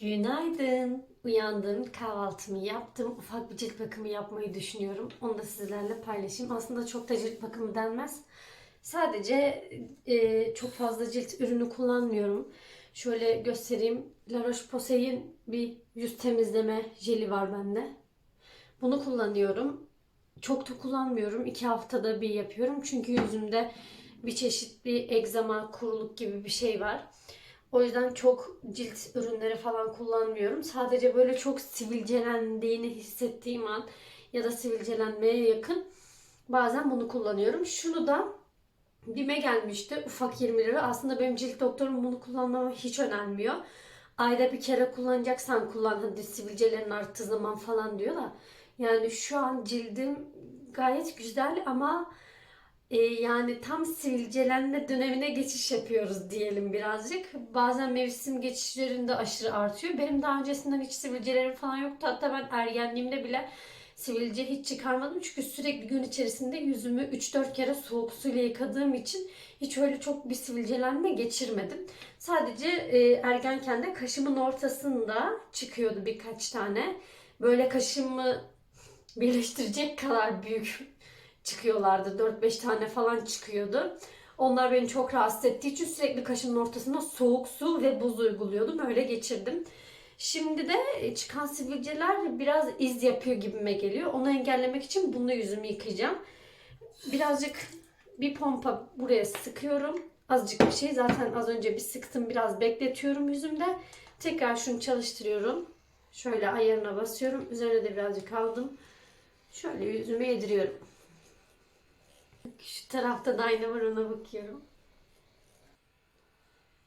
Günaydın. Uyandım, kahvaltımı yaptım. Ufak bir cilt bakımı yapmayı düşünüyorum. Onu da sizlerle paylaşayım. Aslında çok da cilt bakımı denmez. Sadece e, çok fazla cilt ürünü kullanmıyorum. Şöyle göstereyim. La Roche-Posay'in bir yüz temizleme jeli var bende. Bunu kullanıyorum. Çok da kullanmıyorum. İki haftada bir yapıyorum. Çünkü yüzümde bir çeşit bir egzama, kuruluk gibi bir şey var. O yüzden çok cilt ürünleri falan kullanmıyorum. Sadece böyle çok sivilcelendiğini hissettiğim an ya da sivilcelenmeye yakın bazen bunu kullanıyorum. Şunu da Bime gelmişti. Ufak 20 lira. Aslında benim cilt doktorum bunu kullanmamı hiç önermiyor. Ayda bir kere kullanacaksan kullan. Hadi sivilcelerin arttığı zaman falan diyor da. Yani şu an cildim gayet güzel ama e, yani tam sivilcelenme dönemine geçiş yapıyoruz diyelim birazcık. Bazen mevsim geçişlerinde aşırı artıyor. Benim daha öncesinden hiç sivilcelerim falan yoktu. Hatta ben ergenliğimde bile sivilce hiç çıkarmadım. Çünkü sürekli gün içerisinde yüzümü 3-4 kere soğuk suyla yıkadığım için hiç öyle çok bir sivilcelenme geçirmedim. Sadece e, ergenken de kaşımın ortasında çıkıyordu birkaç tane. Böyle kaşımı birleştirecek kadar büyük çıkıyorlardı. 4-5 tane falan çıkıyordu. Onlar beni çok rahatsız ettiği için sürekli kaşımın ortasına soğuk su ve buz uyguluyordum. Öyle geçirdim. Şimdi de çıkan sivilceler biraz iz yapıyor gibime geliyor. Onu engellemek için bunu yüzümü yıkayacağım. Birazcık bir pompa buraya sıkıyorum. Azıcık bir şey. Zaten az önce bir sıktım. Biraz bekletiyorum yüzümde. Tekrar şunu çalıştırıyorum. Şöyle ayarına basıyorum. Üzerine de birazcık aldım. Şöyle yüzüme yediriyorum. Şu tarafta da ayna var ona bakıyorum.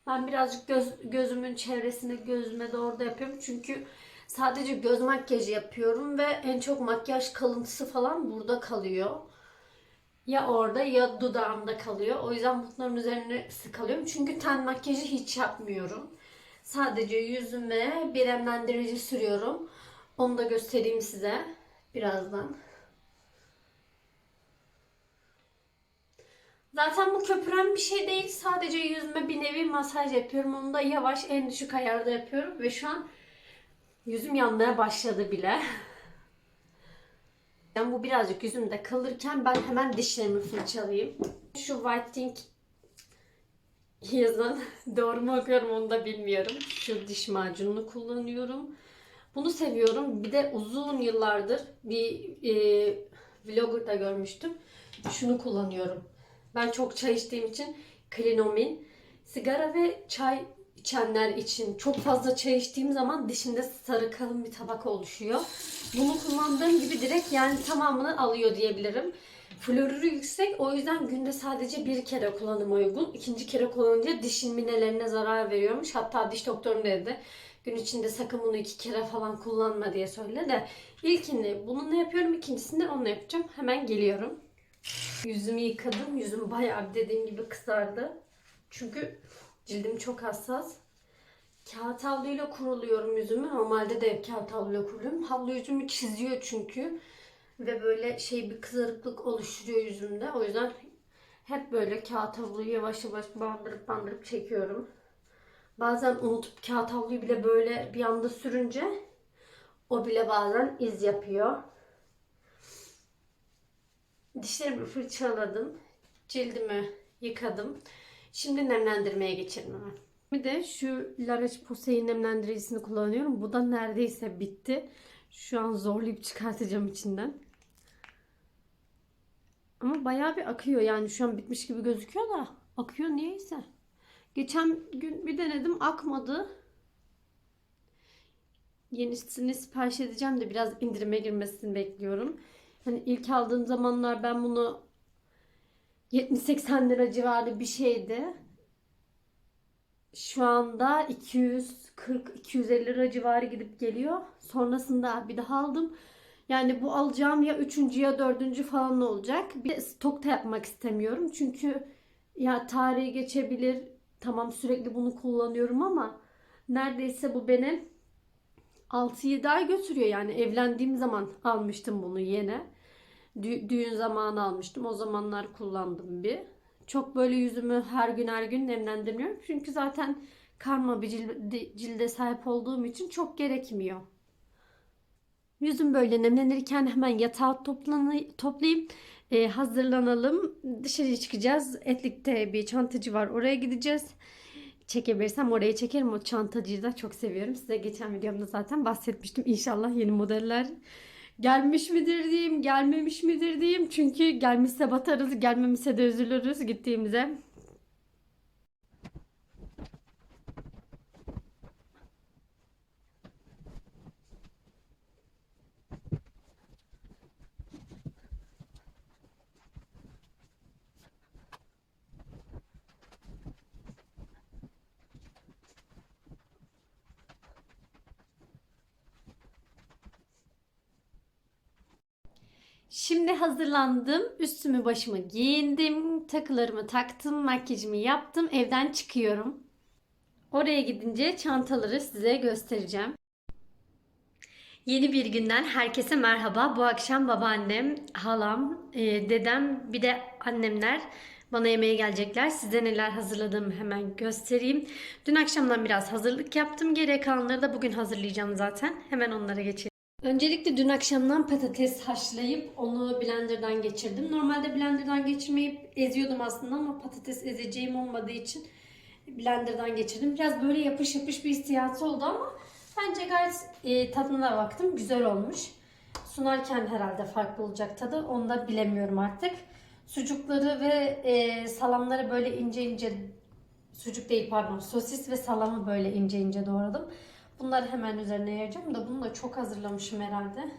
Ben birazcık göz, gözümün çevresine gözüme doğru da yapıyorum. Çünkü sadece göz makyajı yapıyorum ve en çok makyaj kalıntısı falan burada kalıyor. Ya orada ya dudağımda kalıyor. O yüzden bunların üzerine sık alıyorum. Çünkü ten makyajı hiç yapmıyorum. Sadece yüzüme bir nemlendirici sürüyorum. Onu da göstereyim size birazdan. Zaten bu köpüren bir şey değil. Sadece yüzüme bir nevi masaj yapıyorum. Onu da yavaş en düşük ayarda yapıyorum. Ve şu an yüzüm yanmaya başladı bile. Yani bu birazcık yüzümde kalırken ben hemen dişlerimi fırçalayayım. Şu Whitening yazan doğru mu okuyorum onu da bilmiyorum. Şu diş macununu kullanıyorum. Bunu seviyorum. Bir de uzun yıllardır bir e, vlogger'da görmüştüm. Şunu kullanıyorum. Ben çok çay içtiğim için klinomin. Sigara ve çay içenler için çok fazla çay içtiğim zaman dişimde sarı kalın bir tabaka oluşuyor. Bunu kullandığım gibi direkt yani tamamını alıyor diyebilirim. Florürü yüksek o yüzden günde sadece bir kere kullanıma uygun. İkinci kere kullanınca dişin minelerine zarar veriyormuş. Hatta diş doktorum dedi gün içinde sakın bunu iki kere falan kullanma diye söyle de ilkini bununla yapıyorum ikincisinde onunla yapacağım. Hemen geliyorum. Yüzümü yıkadım. Yüzüm bayağı dediğim gibi kızardı. Çünkü cildim çok hassas. Kağıt havluyla kuruluyorum yüzümü. Normalde de kağıt havluyla kuruluyorum. Havlu yüzümü çiziyor çünkü. Ve böyle şey bir kızarıklık oluşturuyor yüzümde. O yüzden hep böyle kağıt havluyu yavaş yavaş bandırıp bandırıp çekiyorum. Bazen unutup kağıt havluyu bile böyle bir anda sürünce o bile bazen iz yapıyor. Dişlerimi fırçaladım. Cildimi yıkadım. Şimdi nemlendirmeye geçelim hemen. Bir de şu La Roche-Posay'in nemlendiricisini kullanıyorum. Bu da neredeyse bitti. Şu an zorlayıp çıkartacağım içinden. Ama bayağı bir akıyor yani şu an bitmiş gibi gözüküyor da akıyor niyeyse. Geçen gün bir denedim akmadı. Yenisini sipariş edeceğim de biraz indirime girmesini bekliyorum. Hani ilk aldığım zamanlar ben bunu 70-80 lira civarı bir şeydi. Şu anda 240-250 lira civarı gidip geliyor. Sonrasında bir daha aldım. Yani bu alacağım ya üçüncü ya dördüncü falan olacak. Bir de stokta yapmak istemiyorum. Çünkü ya tarihi geçebilir. Tamam sürekli bunu kullanıyorum ama neredeyse bu benim 6-7 ay götürüyor. Yani evlendiğim zaman almıştım bunu yine. Dü- düğün zamanı almıştım. O zamanlar kullandım bir. Çok böyle yüzümü her gün her gün nemlendirmiyorum. Çünkü zaten karma bir cilde, cilde sahip olduğum için çok gerekmiyor. Yüzüm böyle nemlenirken hemen yatağa toplanı, toplayayım. Ee, hazırlanalım. Dışarıya çıkacağız. Etlik'te bir çantacı var. Oraya gideceğiz. Çekebilirsem orayı çekerim. O çantacıyı da çok seviyorum. Size geçen videomda zaten bahsetmiştim. İnşallah yeni modeller gelmiş midir diyeyim, gelmemiş midir diyeyim. Çünkü gelmişse batarız, gelmemişse de üzülürüz gittiğimize. Şimdi hazırlandım. Üstümü başımı giyindim. Takılarımı taktım. Makyajımı yaptım. Evden çıkıyorum. Oraya gidince çantaları size göstereceğim. Yeni bir günden herkese merhaba. Bu akşam babaannem, halam, e, dedem bir de annemler bana yemeğe gelecekler. Size neler hazırladığımı hemen göstereyim. Dün akşamdan biraz hazırlık yaptım. Geriye kalanları da bugün hazırlayacağım zaten. Hemen onlara geçelim. Öncelikle dün akşamdan patates haşlayıp onu blenderdan geçirdim. Normalde blenderdan geçirmeyip eziyordum aslında ama patates ezeceğim olmadığı için blenderdan geçirdim. Biraz böyle yapış yapış bir hissiyatı oldu ama bence gayet e, tadına baktım. Güzel olmuş. Sunarken herhalde farklı olacak tadı. Onu da bilemiyorum artık. Sucukları ve e, salamları böyle ince ince sucuk değil pardon sosis ve salamı böyle ince ince doğradım. Bunları hemen üzerine yayacağım da bunu da çok hazırlamışım herhalde.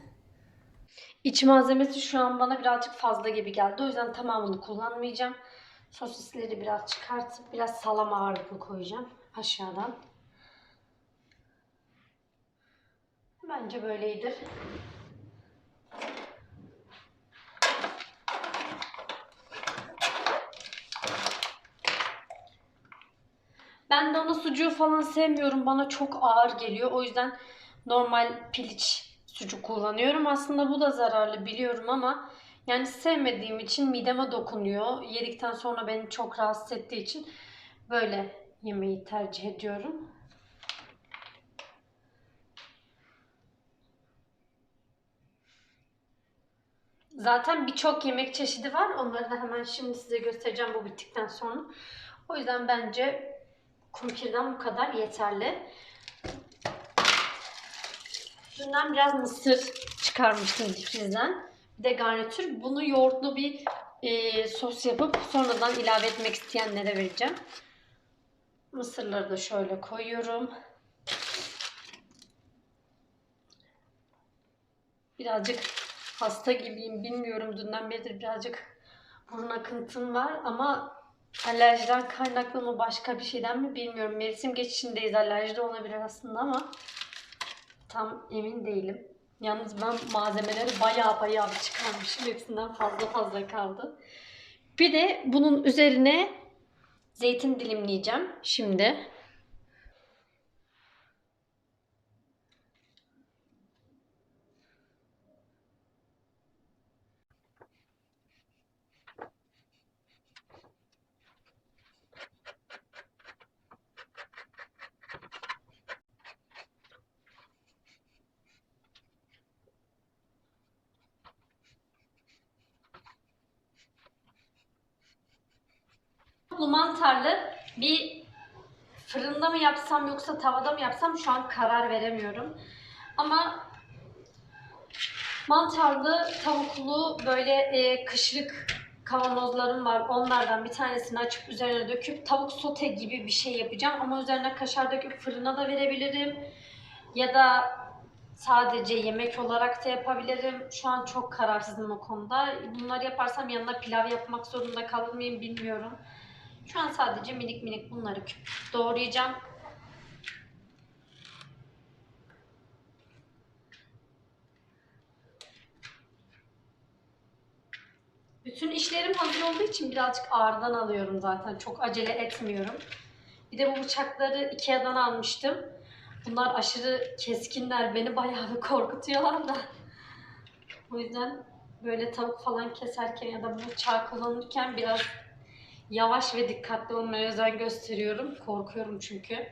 İç malzemesi şu an bana birazcık fazla gibi geldi. O yüzden tamamını kullanmayacağım. Sosisleri biraz çıkartıp biraz salam ağırlıklı koyacağım aşağıdan. Bence böyledir. Ben dana sucuğu falan sevmiyorum. Bana çok ağır geliyor. O yüzden normal piliç sucuk kullanıyorum. Aslında bu da zararlı biliyorum ama yani sevmediğim için mideme dokunuyor. Yedikten sonra beni çok rahatsız ettiği için böyle yemeği tercih ediyorum. Zaten birçok yemek çeşidi var. Onları da hemen şimdi size göstereceğim bu bittikten sonra. O yüzden bence kumpirden bu kadar yeterli. Dünden biraz mısır çıkarmıştım difrizden. Bir de garnitür. Bunu yoğurtlu bir e, sos yapıp sonradan ilave etmek isteyenlere vereceğim. Mısırları da şöyle koyuyorum. Birazcık hasta gibiyim. Bilmiyorum dünden beridir birazcık burun akıntım var ama alerjiden kaynaklı mı başka bir şeyden mi bilmiyorum. Mevsim geçişindeyiz. Alerji de olabilir aslında ama tam emin değilim. Yalnız ben malzemeleri bayağı bir çıkarmışım. Hepsinden fazla fazla kaldı. Bir de bunun üzerine zeytin dilimleyeceğim şimdi. Bu mantarlı bir fırında mı yapsam yoksa tavada mı yapsam şu an karar veremiyorum. Ama mantarlı tavuklu böyle e, kışlık kavanozlarım var. Onlardan bir tanesini açıp üzerine döküp tavuk sote gibi bir şey yapacağım. Ama üzerine kaşar döküp fırına da verebilirim. Ya da sadece yemek olarak da yapabilirim. Şu an çok kararsızım o konuda. Bunları yaparsam yanına pilav yapmak zorunda kalır mıyım bilmiyorum. Şu an sadece minik minik bunları küp doğrayacağım. Bütün işlerim hazır olduğu için birazcık ağırdan alıyorum zaten. Çok acele etmiyorum. Bir de bu bıçakları Ikea'dan almıştım. Bunlar aşırı keskinler. Beni bayağı bir korkutuyorlar da. O yüzden böyle tavuk falan keserken ya da bu bıçağı kullanırken biraz yavaş ve dikkatli olmaya özen gösteriyorum. Korkuyorum çünkü.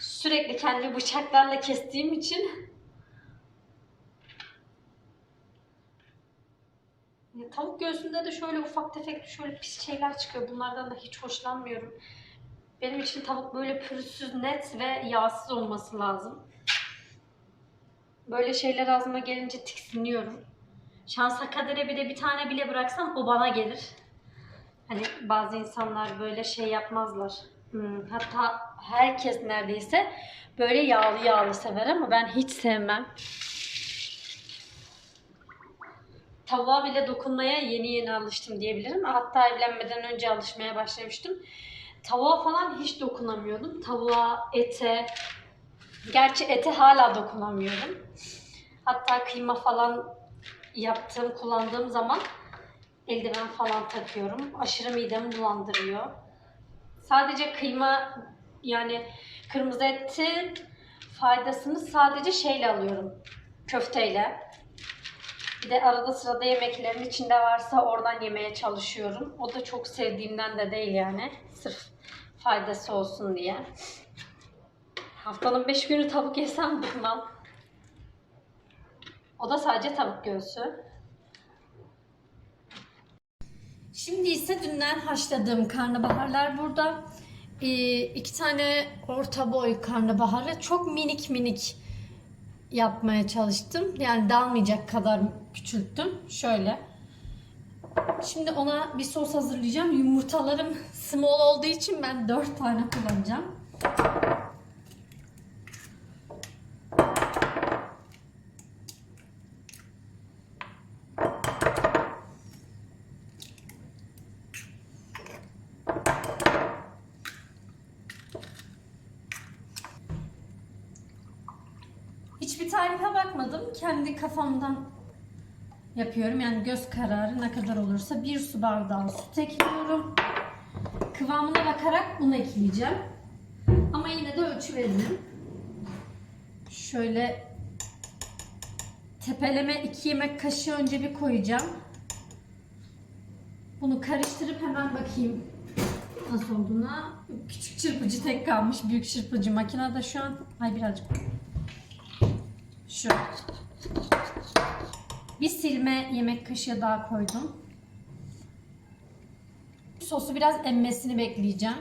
Sürekli kendi bıçaklarla kestiğim için Tavuk göğsünde de şöyle ufak tefek şöyle pis şeyler çıkıyor. Bunlardan da hiç hoşlanmıyorum. Benim için tavuk böyle pürüzsüz, net ve yağsız olması lazım. Böyle şeyler ağzıma gelince tiksiniyorum. Şansa kadere bir de bir tane bile bıraksam o bana gelir. Hani bazı insanlar böyle şey yapmazlar. Hmm, hatta herkes neredeyse böyle yağlı yağlı sever ama ben hiç sevmem. Tavuğa bile dokunmaya yeni yeni alıştım diyebilirim. Hatta evlenmeden önce alışmaya başlamıştım. Tavuğa falan hiç dokunamıyordum. Tavuğa, ete, gerçi ete hala dokunamıyorum. Hatta kıyma falan yaptığım, kullandığım zaman eldiven falan takıyorum. Aşırı midemi bulandırıyor. Sadece kıyma yani kırmızı etin faydasını sadece şeyle alıyorum. Köfteyle. Bir de arada sırada yemeklerin içinde varsa oradan yemeye çalışıyorum. O da çok sevdiğimden de değil yani. Sırf faydası olsun diye. Haftanın 5 günü tavuk yesem bıkmam. O da sadece tavuk göğsü. Şimdi ise dünden haşladığım karnabaharlar burada. Ee, iki tane orta boy karnabaharı çok minik minik yapmaya çalıştım. Yani dalmayacak kadar küçülttüm. Şöyle. Şimdi ona bir sos hazırlayacağım. Yumurtalarım small olduğu için ben 4 tane kullanacağım. Kendi kafamdan yapıyorum. Yani göz kararı ne kadar olursa bir su bardağı süt ekliyorum. Kıvamına bakarak un ekleyeceğim. Ama yine de ölçü veririm. Şöyle tepeleme 2 yemek kaşığı önce bir koyacağım. Bunu karıştırıp hemen bakayım nasıl olduğuna. Küçük çırpıcı tek kalmış. Büyük çırpıcı makinede şu an. Ay birazcık şu. Bir silme yemek kaşığı daha koydum. Sosu biraz emmesini bekleyeceğim.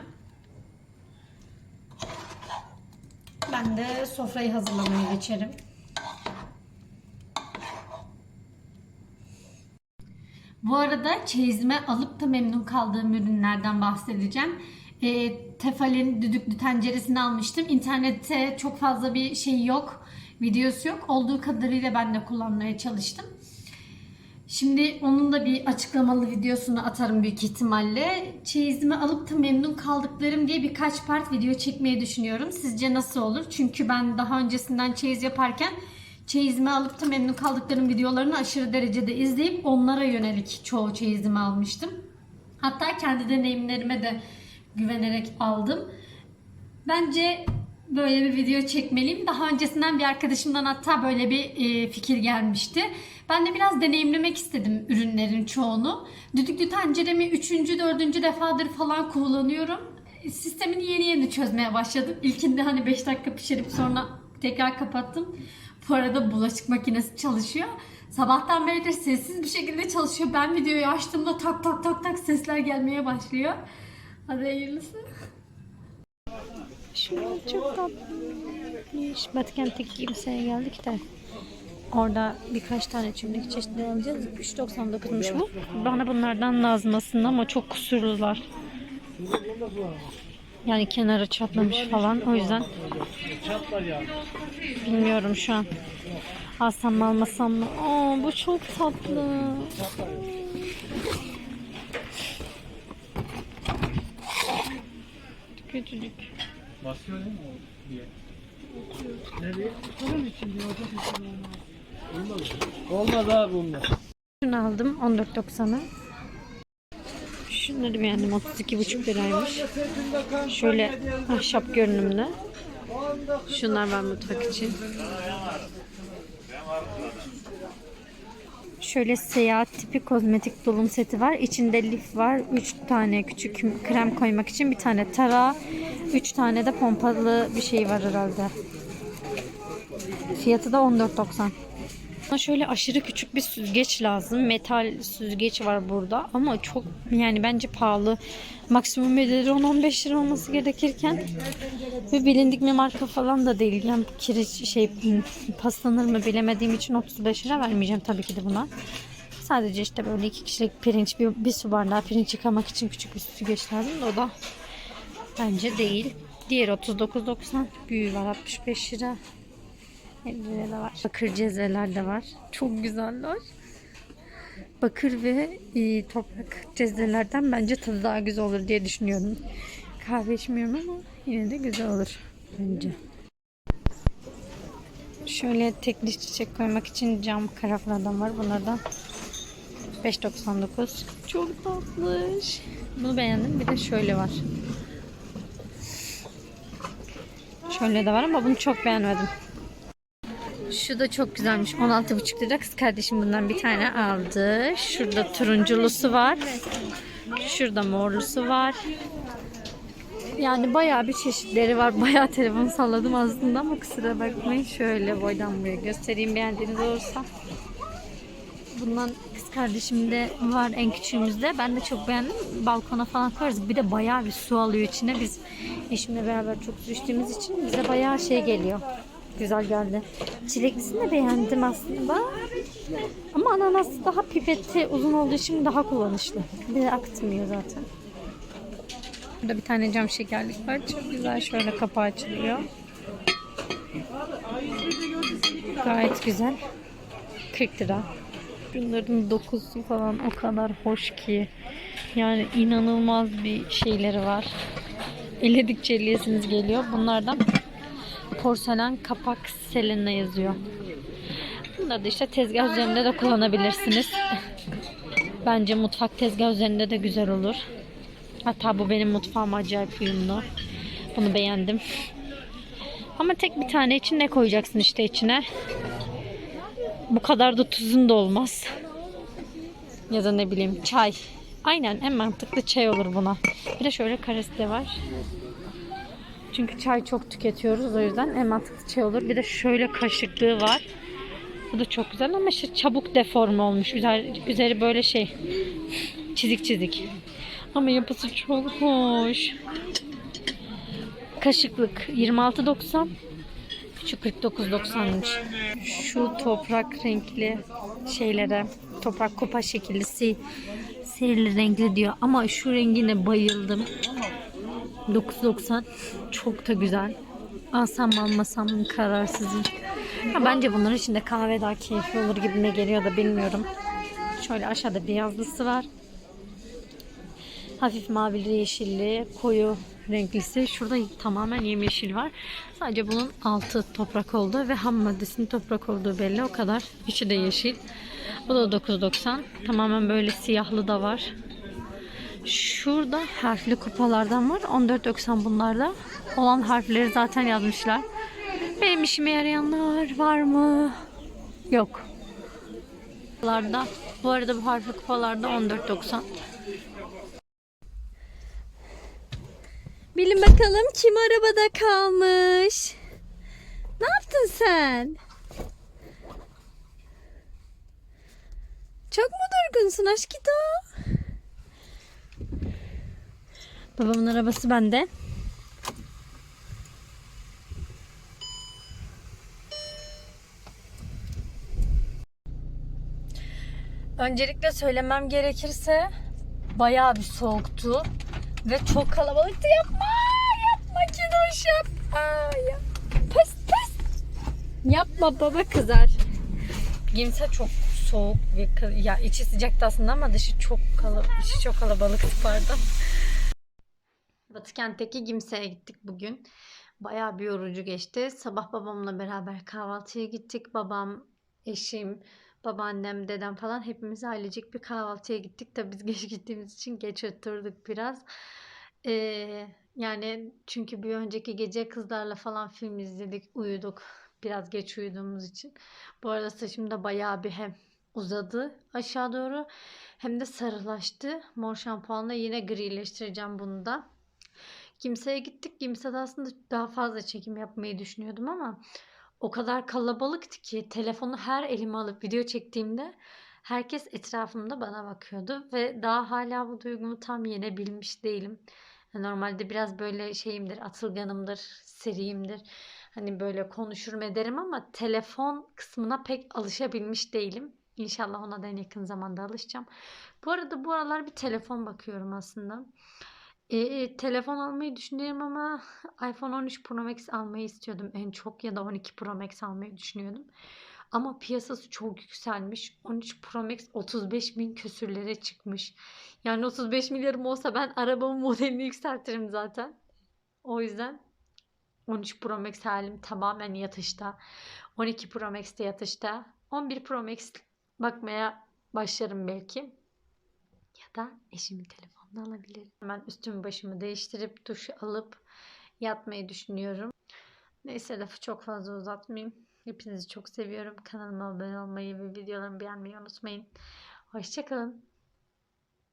Ben de sofrayı hazırlamaya geçerim. Bu arada çeyizime alıp da memnun kaldığım ürünlerden bahsedeceğim. E, Tefal'in düdüklü tenceresini almıştım. İnternette çok fazla bir şey yok. Videosu yok. Olduğu kadarıyla ben de kullanmaya çalıştım. Şimdi onun da bir açıklamalı videosunu atarım büyük ihtimalle. Çeyizimi alıp da memnun kaldıklarım diye birkaç part video çekmeyi düşünüyorum. Sizce nasıl olur? Çünkü ben daha öncesinden çeyiz yaparken çeyizimi alıp da memnun kaldıklarım videolarını aşırı derecede izleyip onlara yönelik çoğu çeyizimi almıştım. Hatta kendi deneyimlerime de güvenerek aldım. Bence böyle bir video çekmeliyim. Daha öncesinden bir arkadaşımdan hatta böyle bir e, fikir gelmişti. Ben de biraz deneyimlemek istedim ürünlerin çoğunu. Düdüklü tenceremi 3. 4. defadır falan kullanıyorum. Sistemini yeni yeni çözmeye başladım. İlkinde hani 5 dakika pişirip sonra tekrar kapattım. Bu arada bulaşık makinesi çalışıyor. Sabahtan beridir sessiz bir şekilde çalışıyor. Ben videoyu açtığımda tak tak tak tak sesler gelmeye başlıyor. Hadi hayırlısı. Şurada çok tatlıymış. Batıkent'teki kimseye geldik de. Orada birkaç tane çimdik çeşitleri alacağız. 3.99'muş bu. Bana bunlardan lazım aslında ama çok kusurlular. Yani kenarı çatlamış falan. O yüzden bilmiyorum şu an. Alsam mı almasam mı? Aa, bu çok tatlı. Küçücük. Basıyor değil mi o diye? Nereye? Bunun için diyor. Olmaz. Olmaz abi bunda. Şunu aldım 14.90'a. Şunları beğendim 32,5 liraymış. Şöyle ahşap görünümlü. Şunlar var mutfak için. Şöyle seyahat tipi kozmetik dolum seti var. İçinde lif var. 3 tane küçük krem koymak için bir tane tara, 3 tane de pompalı bir şey var herhalde. Fiyatı da 14.90. Bana şöyle aşırı küçük bir süzgeç lazım. Metal süzgeç var burada ama çok yani bence pahalı. Maksimum bedeli 10-15 lira olması gerekirken ve bilindik bir marka falan da değil. Yani kireç şey paslanır mı bilemediğim için 35 lira vermeyeceğim tabii ki de buna. Sadece işte böyle iki kişilik pirinç, bir, bir su bardağı pirinç yıkamak için küçük bir süzgeç lazım da o da bence değil. Diğer 39.90 büyüğü var 65 lira. 50 lira da var. Bakır cezeler de var. Çok güzeller. Bakır ve e, toprak cezelerden bence tadı daha güzel olur diye düşünüyorum. Kahve içmiyorum ama yine de güzel olur bence. Şöyle tekli çiçek koymak için cam karaflardan var. Bunlardan 5.99. Çok tatlış. Bunu beğendim. Bir de şöyle var. Şöyle de var ama bunu çok beğenmedim. Şu da çok güzelmiş. 16,5 lira. Kız kardeşim bundan bir tane aldı. Şurada turunculusu var. Şurada morlusu var. Yani bayağı bir çeşitleri var. Bayağı telefon salladım aslında ama kusura bakmayın. Şöyle boydan buraya göstereyim beğendiğiniz olursa. Bundan kız kardeşimde var en küçüğümüzde. Ben de çok beğendim. Balkona falan koyarız. Bir de bayağı bir su alıyor içine. Biz eşimle beraber çok su içtiğimiz için bize bayağı şey geliyor. Güzel geldi. Çileklisini de beğendim aslında. Ama ananas daha pipeti uzun olduğu için daha kullanışlı. Bir de akıtmıyor zaten. Burada bir tane cam şekerlik var. Çok güzel. Şöyle kapağı açılıyor. Gayet güzel. 40 lira. Bunların dokusu falan o kadar hoş ki. Yani inanılmaz bir şeyleri var. Eledikçe eleyesiniz geliyor. Bunlardan porselen kapak Selena yazıyor. Bunları da işte tezgah üzerinde de kullanabilirsiniz. Bence mutfak tezgah üzerinde de güzel olur. Hatta bu benim mutfağıma acayip uyumlu. Bunu beğendim. Ama tek bir tane için ne koyacaksın işte içine? Bu kadar da tuzun da olmaz. Ya da ne bileyim çay. Aynen en mantıklı çay olur buna. Bir de şöyle karesi de var. Çünkü çay çok tüketiyoruz o yüzden en mantıklı çay olur. Bir de şöyle kaşıklığı var. Bu da çok güzel ama işte çabuk deforme olmuş. Üzeri, üzeri böyle şey çizik çizik. Ama yapısı çok hoş. Kaşıklık 26.90 şu 49.90'mış. Şu toprak renkli şeylere toprak kupa şekilli si, serili renkli diyor. Ama şu rengine bayıldım. 9.90 çok da güzel. Alsam mı almasam mı kararsızım. Ya bence bunların içinde kahve daha keyifli olur gibime geliyor da bilmiyorum. Şöyle aşağıda bir yazlısı var. Hafif mavili yeşilli, koyu renklisi. Şurada tamamen yemyeşil var. Sadece bunun altı toprak oldu ve ham maddesinin toprak olduğu belli. O kadar. İçi de yeşil. Bu da 9.90. Tamamen böyle siyahlı da var. Şurada harfli kupalardan var. 14.90 bunlarda. Olan harfleri zaten yazmışlar. Benim işime yarayanlar var mı? Yok. Kupalarda. Bu arada bu harfli kupalarda 14.90. Bilin bakalım kim arabada kalmış? Ne yaptın sen? Çok mu durgunsun aşkito? Babamın arabası bende. Öncelikle söylemem gerekirse bayağı bir soğuktu ve çok kalabalıktı. Yapma, yapma Kidoş yapma. Ya. Pes pes. Yapma baba kızar. Gimse çok soğuk ve ya içi sıcaktı aslında ama dışı çok kala içi çok kalabalıktı pardon. Batı kentteki Gimse'ye gittik bugün. Bayağı bir yorucu geçti. Sabah babamla beraber kahvaltıya gittik. Babam, eşim, babaannem, dedem falan hepimiz ailecek bir kahvaltıya gittik. Tabii biz geç gittiğimiz için geç oturduk biraz. Ee, yani çünkü bir önceki gece kızlarla falan film izledik, uyuduk. Biraz geç uyuduğumuz için. Bu arada saçım da bayağı bir hem uzadı aşağı doğru hem de sarılaştı. Mor şampuanla yine grileştireceğim bunu da. Kimseye gittik. Kimsede aslında daha fazla çekim yapmayı düşünüyordum ama o kadar kalabalıktı ki telefonu her elime alıp video çektiğimde herkes etrafımda bana bakıyordu ve daha hala bu duygumu tam yenebilmiş değilim. Normalde biraz böyle şeyimdir, atılganımdır, seriyimdir. Hani böyle konuşurum ederim ama telefon kısmına pek alışabilmiş değilim. İnşallah ona da en yakın zamanda alışacağım. Bu arada bu aralar bir telefon bakıyorum aslında. E, telefon almayı düşünüyorum ama iPhone 13 Pro Max almayı istiyordum en çok ya da 12 Pro Max almayı düşünüyordum. Ama piyasası çok yükselmiş. 13 Pro Max 35 bin küsürlere çıkmış. Yani 35 milyarım olsa ben arabamın modelini yükseltirim zaten. O yüzden 13 Pro Max halim tamamen yatışta. 12 Pro Max de yatışta. 11 Pro Max bakmaya başlarım belki. Ya da eşimin telefonunu alabilirim. Hemen üstümü başımı değiştirip duş alıp yatmayı düşünüyorum. Neyse lafı çok fazla uzatmayayım. Hepinizi çok seviyorum. Kanalıma abone olmayı ve videolarımı beğenmeyi unutmayın. Hoşçakalın.